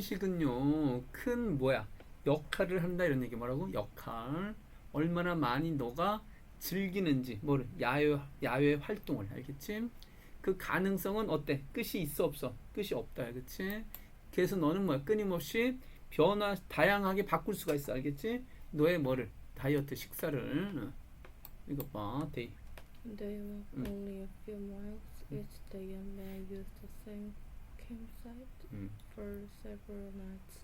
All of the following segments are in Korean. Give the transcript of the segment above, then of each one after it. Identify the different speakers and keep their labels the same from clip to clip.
Speaker 1: 천식은요 큰 뭐야 역할을 한다 이런 얘기 뭐라고 역할 얼마나 많이 너가 즐기는지 뭐를 야외 야외 활동을 알겠지? 그 가능성은 어때? 끝이 있어 없어? 끝이 없다 알겠지? 그래서 너는 뭐야 끊임없이 변화 다양하게 바꿀 수가 있어 알겠지? 너의 뭐를 다이어트 식사를. 어. 이거 봐 데이.
Speaker 2: They
Speaker 1: Mm.
Speaker 2: only a few miles each day and may use the same campsite
Speaker 1: 음.
Speaker 2: for several nights.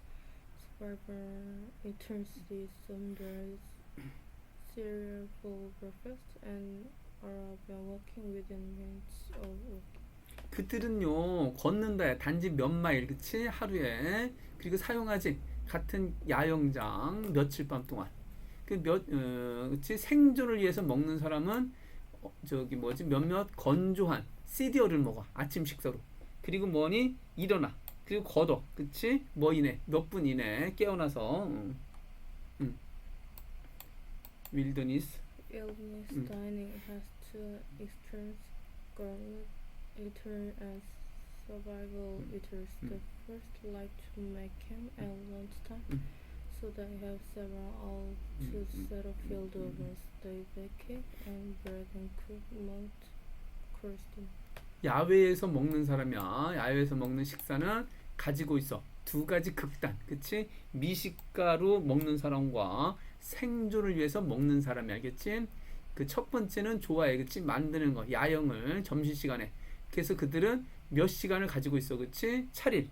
Speaker 2: Survivor eaters eat sunrise cereal for breakfast and are often walking within minutes of walking.
Speaker 1: 그들은요 걷는다 단지 몇 마일 그치 하루에 그리고 사용하지 같은 야영장 며칠 밤 동안 그몇 어, 그치 생존을 위해서 먹는 사람은 어, 저기 뭐지 몇몇 건조한 시리얼을 먹어 아침 식사로 그리고 뭐니 일어나 그리고 걷어 그치 뭐 이내 몇 분 이내 깨어나서 음. 음. 윌더니스
Speaker 2: Illness
Speaker 1: Mm.
Speaker 2: dining has two extremes: garlic eater and survival
Speaker 1: Mm.
Speaker 2: eaters.
Speaker 1: Mm.
Speaker 2: The first like to make camp at lunchtime,
Speaker 1: Mm.
Speaker 2: so they have several hours to
Speaker 1: Mm, mm,
Speaker 2: set a field
Speaker 1: mm, mm,
Speaker 2: ovens. They bake cake and bread and cook malt crusty.
Speaker 1: 야외에서 먹는 사람이야. 야외에서 먹는 식사는 가지고 있어. 두 가지 극단. 그치? 미식가로 먹는 사람과 생존을 위해서 먹는 사람이 알겠지? 그 첫 번째는 좋아해. 그치? 만드는 거. 야영을 점심시간에. 그래서 그들은 몇 시간을 가지고 있어. 그치? 차릴.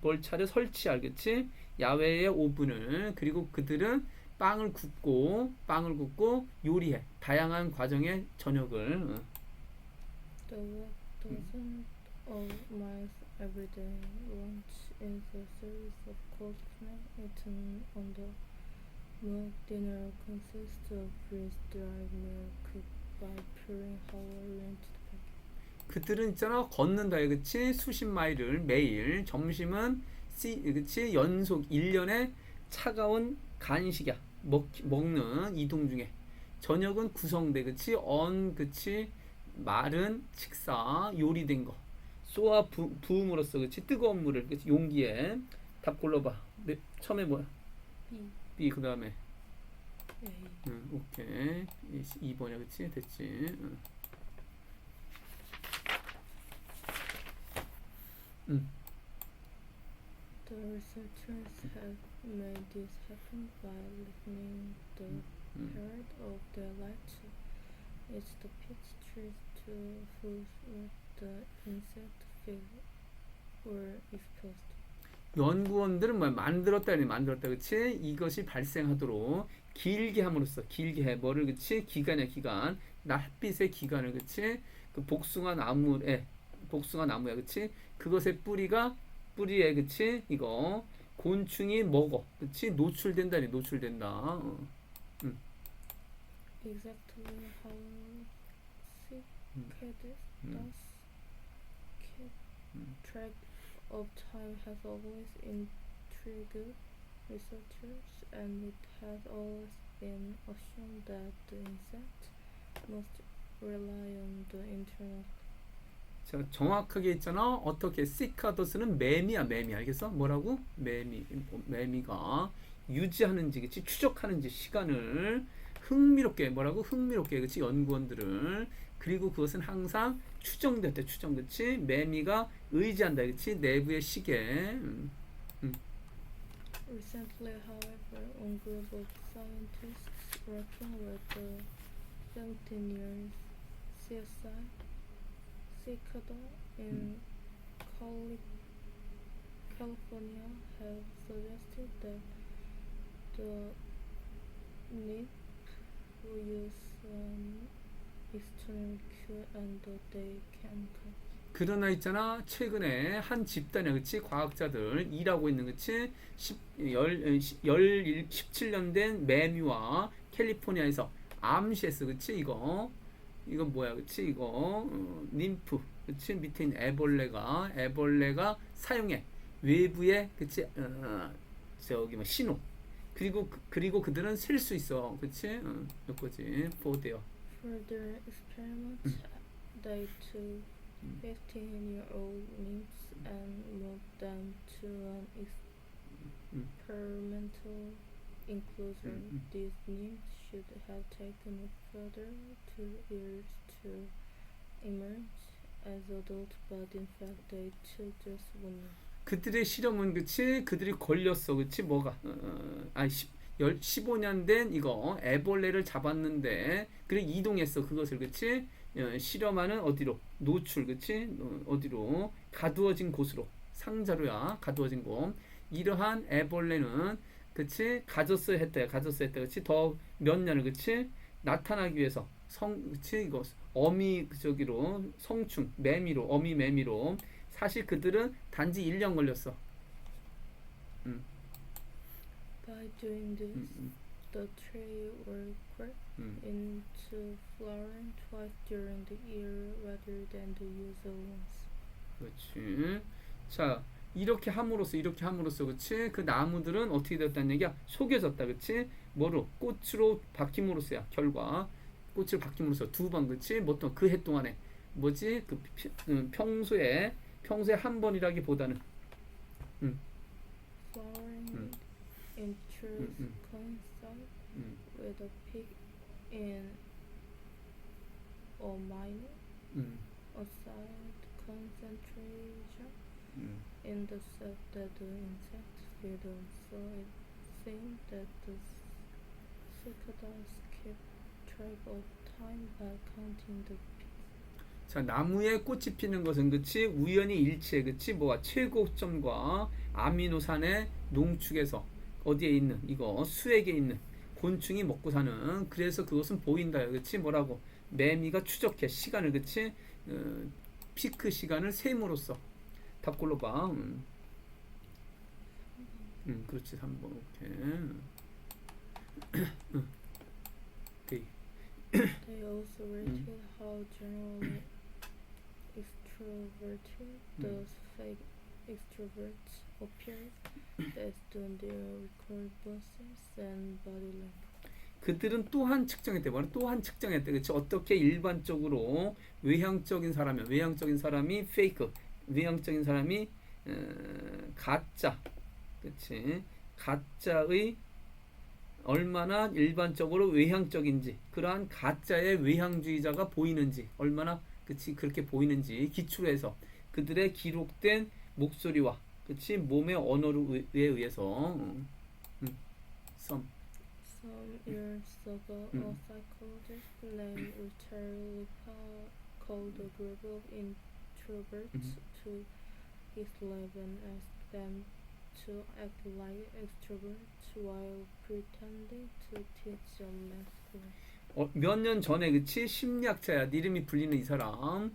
Speaker 1: 뭘 차려? 설치. 알겠지? 야외의 오븐을. 그리고 그들은 빵을 굽고, 빵을 굽고 요리해. 다양한 과정의 저녁을. 어.
Speaker 2: They walk dozens of miles every day. Lunch is a series of cold snack eaten on the move. Dinner consists of freeze-dried meal cooked by pouring hot into the packet.
Speaker 1: 그들은 있잖아 걷는다 그치 수십 마일을 매일 점심은 씨 그치 연속 1년에 차가운 간식이야 먹 먹는 이동 중에 저녁은 구성돼 그치 언 그치 마른 식사 요리된 거 쏘아 부, 부음으로써 그치 뜨거운 물을 그치 용기에 답 골라봐 네, 처음에 뭐야
Speaker 2: B.
Speaker 1: B 그 다음에. 응, 오케이 2번이야 그치 됐지 응. 응.
Speaker 2: The researchers have made this happen by listening the
Speaker 1: 응.
Speaker 2: parrot of their light. It's the peach trees to whose root the insect feel were exposed.
Speaker 1: 연구원들은 뭐 만들었다 아니 만들었다 그치? 이것이 발생하도록 길게 함으로써 길게 해. 뭐를 그치? 기간이야 기간. 낯빛의 기간을 그치? 그 복숭아 나무에 복숭아 나무야 그치? 그것의 뿌리가 뿌리에 그치? 이거 곤충이 먹어. 그치? 노출된다니 노출된다. 어.
Speaker 2: Exactly how
Speaker 1: 음.
Speaker 2: does
Speaker 1: 음.
Speaker 2: keep
Speaker 1: 음.
Speaker 2: track of time has always intrigued researchers, and it has always been assumed that the insect must rely on the internal
Speaker 1: 자 정확하게 있잖아 어떻게 시카도스는 매미야 매미 알겠어 뭐라고 매미 매미가 유지하는지 그치 추적하는지 시간을 흥미롭게 뭐라고 흥미롭게 그치 연구원들을 그리고 그것은 항상 추정됐대 추정 그치 매미가 의지한다 그치 내부의 시계 음.
Speaker 2: Recently, however, one group of scientists working with the 17-year CSI cicada in Cali- California have suggested that the NIP will use an
Speaker 1: 그러나 있잖아. 최근에 한 집단에 그치? 과학자들 일하고 있는 그치? 10, 열, 열 17년 된 매미와 캘리포니아에서 암시했어. 그치? 이거? 이거 뭐야? 그치? 이거? 어, 님프. 그치? 밑에 있는 애벌레가 애벌레가 사용해. 외부에 그치? 어, 저기 뭐 신호. 그리고 그- 그리고 그들은 셀 수 있어. 그치? 어, 이거지? 보대요
Speaker 2: Further experiments, they took
Speaker 1: Mm.
Speaker 2: 15 year old nymphs and moved them to an ex- parental inclusion.
Speaker 1: Mm, mm.
Speaker 2: These needs should have taken further two years to emerge as adult, but in fact they took just one year.
Speaker 1: 그들의 실험은 그치 그들이 걸렸어 그치 뭐가 어, 어, 아니 10, 열, 15년 된 이거 애벌레를 잡았는데 그래 이동했어. 그것을 그치? 어, 실험하는 어디로? 노출 그치? 어, 어디로? 가두어진 곳으로. 상자로야 가두어진 곳. 이러한 애벌레는 그치? 가졌어야 했다 가졌어야 했다 그치? 더 몇 년을 그치? 나타나기 위해서 성 그치? 이거 어미 저기로 성충 매미로 어미 매미로. 사실 그들은 단지 1년 걸렸어.
Speaker 2: By doing this,
Speaker 1: 음, 음,
Speaker 2: the tree will grow
Speaker 1: 음.
Speaker 2: into flowering twice during the year rather than the usual ones.
Speaker 1: 그렇지. 자, 이렇게 함으로써 이렇게 함으로써 그렇지. 그 나무들은 어떻게 됐다는 얘기야? 속여졌다. 그렇지? 뭐로? 꽃으로 바뀜으로써야 결과. 꽃을 바뀜으로써 두 번 그렇지? 뭐또 그 해 동안에 뭐지? 그 피- 음, 평소에 평소에 한 번이라기보다는
Speaker 2: Flowering
Speaker 1: Mm.
Speaker 2: truth
Speaker 1: Mm, mm.
Speaker 2: coincide
Speaker 1: 음,
Speaker 2: with a peak in a minor
Speaker 1: 음,
Speaker 2: aside concentration
Speaker 1: 음.
Speaker 2: in the self that the insect feed on. So it seems that the cicadas keep track of time by counting the peaks.
Speaker 1: 자 나무에 꽃이 피는 것은 그치 우연히 일치해 그치 뭐가 최고점과 아미노산의 농축에서 어디에 있는 이거 수액에 있는 곤충이 먹고 사는 그래서 그것은 보인다. 그치? 뭐라고? 매미가 추적해. 시간을 그치? 어, 피크 시간을 셈으로써. 답 골라봐. 음. 음 그렇지. 3번. 오케이. 오케이.
Speaker 2: They also rated how generally extroverted
Speaker 1: Mm.
Speaker 2: those fake extroverts
Speaker 1: 그들은 또한 측정했대. 뭐는 또한 측정했대. 그렇지? 어떻게 일반적으로 외향적인 사람이 외향적인 사람이 페이크, 외향적인 사람이 어, 가짜, 그렇지? 가짜의 얼마나 일반적으로 외향적인지 그러한 가짜의 외향주의자가 보이는지 얼마나 그치 그렇게 보이는지 기초로 해서 그들의 기록된 목소리와 그치 몸의 언어에 의해서 음, 음, 썸
Speaker 2: Some years ago, a
Speaker 1: Mm.
Speaker 2: psychologist named Richard Lipa called a group of introverts
Speaker 1: Mhm.
Speaker 2: to his lab and asked them to act like extroverts while pretending to teach a math class.
Speaker 1: 어, 몇 년 전에 그치 심리학자야 네 이름이 불리는 이 사람 어,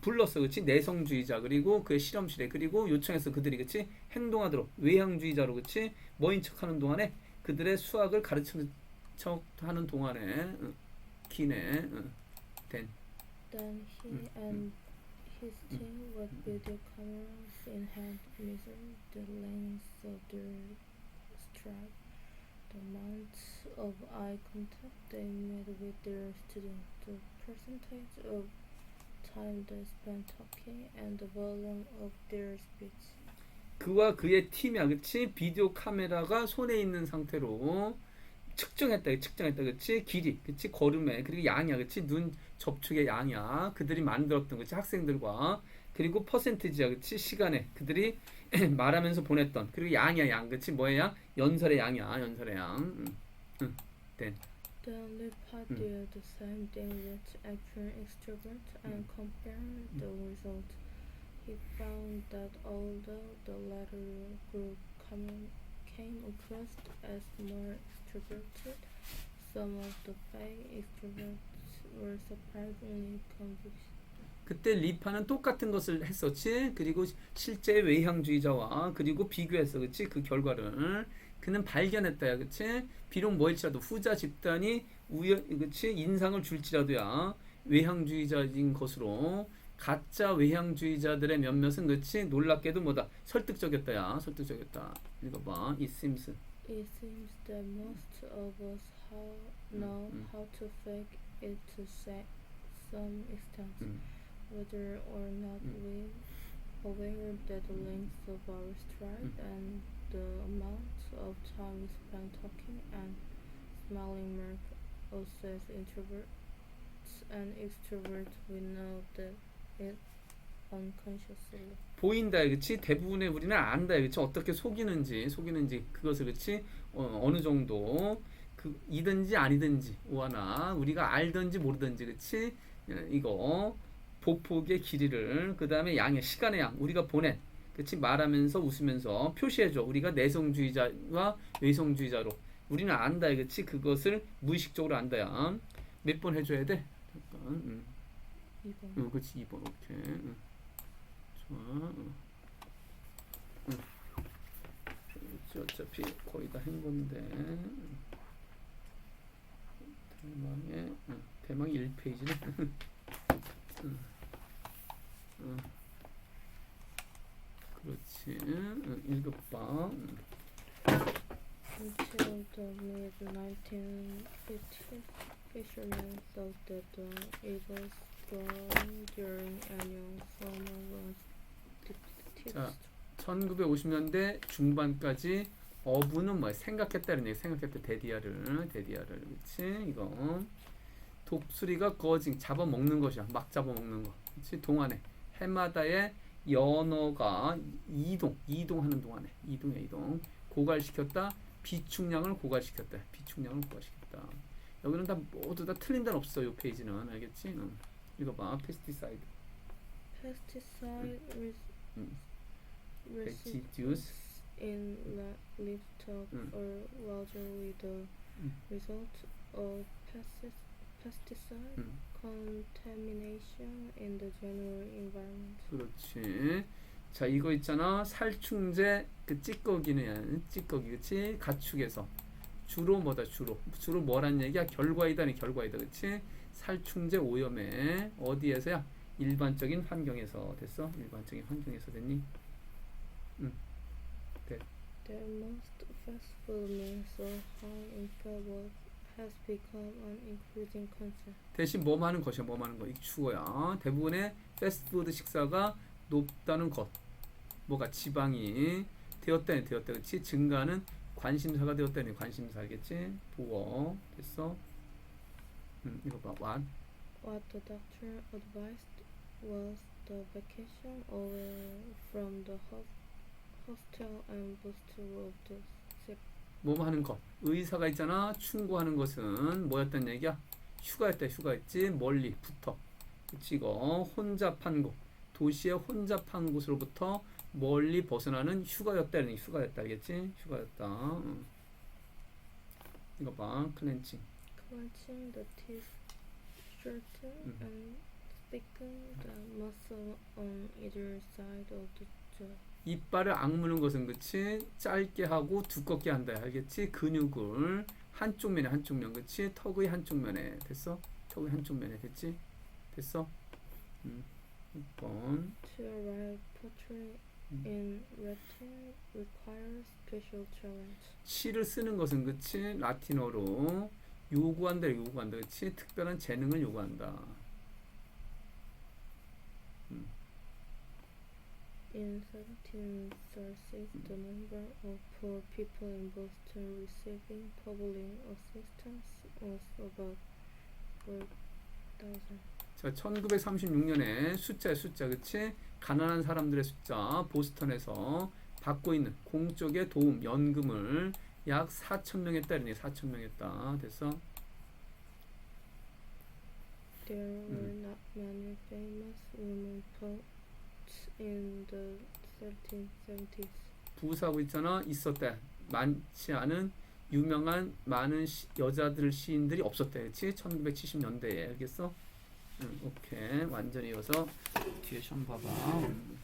Speaker 1: 불렀어 그치 내성주의자 그리고 그 실험실에 그리고 요청해서 그들이 그치 행동하도록 외향주의자로 그치 뭐인 척하는 동안에 그들의 수학을 가르치는 척하는 동안에 어, 어, 된
Speaker 2: Then he
Speaker 1: Mm,
Speaker 2: and his team with video cameras in hand measured the length of their stride, the amount of eye contact they made with their students, the percentage of time they spent talking, and the volume of their speech.
Speaker 1: 그와 그의 팀이야 그치? 비디오 카메라가 손에 있는 상태로 측정했다 측정했다 그치? 길이 그치? 걸음에 그리고 양이야 그치? 눈 접촉의 양이야. 그들이 만들었던 그치? 학생들과 그리고 퍼센티지야 그치? 시간에 그들이 말하면서 보냈던. 그리고 양이야 양 그치? 뭐야 양? 연설의 양이야 연설의 양. 음, 음,
Speaker 2: Then Lipa
Speaker 1: Mm.
Speaker 2: did the same thing with actual extroverts and compared the results. He found that although the latter group come, came across as more extroverted, some of the fake extroverts were surprisingly convinced.
Speaker 1: 그때 리파는 똑같은 것을 했었지. 그리고 실제 외향주의자와 그리고 비교했어. 그치? 그 결과를. 그는 발견했다야. 그치? 비록 뭐일지라도 후자 집단이 우연, 그치? 인상을 줄지라도야. 외향주의자인 것으로 가짜 외향주의자들의 몇몇은 그치? 놀랍게도 뭐다? 설득적이었다야. 설득적이었다. 읽어봐. It seems.
Speaker 2: It seems that most of us how, know
Speaker 1: mm.
Speaker 2: how to fake it to some extent.
Speaker 1: 음.
Speaker 2: whether or not
Speaker 1: Mm.
Speaker 2: we aware that the length of our stride
Speaker 1: Mm.
Speaker 2: and the amount of time spent talking and smiling mark us as introverts and extroverts. We know that it unconsciously.
Speaker 1: 보인다 그렇지 대부분의 우리는 안다 그렇지 어떻게 속이는지 속이는지 그것을 그렇지 어, 어느 정도 그 이든지 아니든지 오하나 우리가 알든지 모르든지 예, 이거 보폭의 길이를 그 다음에 양의 시간의 양 우리가 보낸 그렇지 말하면서 웃으면서 표시해줘 우리가 내성주의자와 외성주의자로 우리는 안다 그렇지 그것을 무의식적으로 안다야 몇 번 해줘야 돼 잠깐 음.
Speaker 2: 2번.
Speaker 1: 응, 그렇지 2번 오케이 응. 좋아 응. 응. 그렇지, 어차피 거의 다 한 건데 응. 대망의 응. 대망 1페이지네 응. 응. 그렇지.
Speaker 2: Until the mid 1950s, fishermen thought that the eagle's drawing during annual summer was.
Speaker 1: 자. 1950년대 중반까지 어부는 뭐 생각했다는 얘기 생각했다 데디아를 데디아를 그렇지 이거 독수리가 거징 잡아먹는 것이야 막 잡아먹는 거 그렇지 동안에 해마다의 연어가 이동 이동하는 동안에 이동해 이동. 고갈시켰다. 비축량을 고갈시켰다. 비축량을 고갈시켰다. 여기는 다 모두 다 틀린 데는 없어 요 페이지는. 알겠지? 응. 읽어봐. 페스티사이드
Speaker 2: Pesticide res-
Speaker 1: 음.
Speaker 2: residues in livestock
Speaker 1: Mm.
Speaker 2: are larger with the
Speaker 1: Mm.
Speaker 2: result of pestis- pesticide
Speaker 1: 음.
Speaker 2: contamination in the general environment.
Speaker 1: 그렇지. 자 이거 있잖아. 살충제 그 찌꺼기는 찌꺼기 그치? 가축에서. 주로 뭐다 주로? 주로 뭐란 얘기야? 결과이다니 결과이다. 그치? 살충제 오염에 어디에서야? 일반적인 환경에서 됐어? 일반적인 환경에서 됐니?
Speaker 2: Their most festival so high in favor has become an increasing concern.
Speaker 1: 대신 뭐뭐 하는 것이야 뭐뭐 하는 거 이게 주어야 대부분의 패스트푸드 식사가 높다는 것 뭐가 지방이 되었다니 되었다 그치 증가는 관심사가 되었다니 관심사 알겠지 보어 됐어 음, 이거 봐 what
Speaker 2: What the doctor advised was the vacation away from the ho- hostel and booster of the sick.
Speaker 1: 뭐뭐 하는 것 의사가 있잖아. 충고하는 것은 뭐였단 얘기야? 휴가였다. 휴가였지. 멀리 붙어 그치 이거? 혼잡한 곳. 도시의 혼잡한 곳으로부터 멀리 벗어나는 휴가였다는 휴가였다. 알겠지? 휴가였다. 응. 이거 봐. 클렌칭
Speaker 2: Clenching the teeth, shorten
Speaker 1: Mhm.
Speaker 2: and thicken the muscle on either side of the jaw.
Speaker 1: 이빨을 악무는 것은 그치? 짧게 하고 두껍게 한다. 알겠지? 근육을 한쪽 면에 한쪽 면. 그치? 턱의 한쪽 면에. 됐어? 턱의 한쪽 면에. 됐지? 됐어? 음. 6번.
Speaker 2: To arrive portrait
Speaker 1: Mm.
Speaker 2: in Latin requires special talent.
Speaker 1: 시를 쓰는 것은 그치? 라틴어로 요구한다 요구한다. 그치? 특별한 재능을 요구한다
Speaker 2: In 1736, the number of poor people in Boston receiving public assistance was about 4,000.
Speaker 1: 자 1936년에 숫자 숫자 그치 가난한 사람들의 숫자 보스턴에서 받고 있는 공적의 도움 연금을 약 4천 명 했다 이러니 4천 명 했다 됐어
Speaker 2: There were
Speaker 1: Mm.
Speaker 2: not many famous women poets in the 1770s.
Speaker 1: 부사하고 있잖아. 있었대. 많지 않은 유명한 많은 시, 여자들 시인들이 없었대. 그치 1970년대에. 알겠어? 응, 오케이. 완전히 이어서 뒤에 좀 봐봐. 음.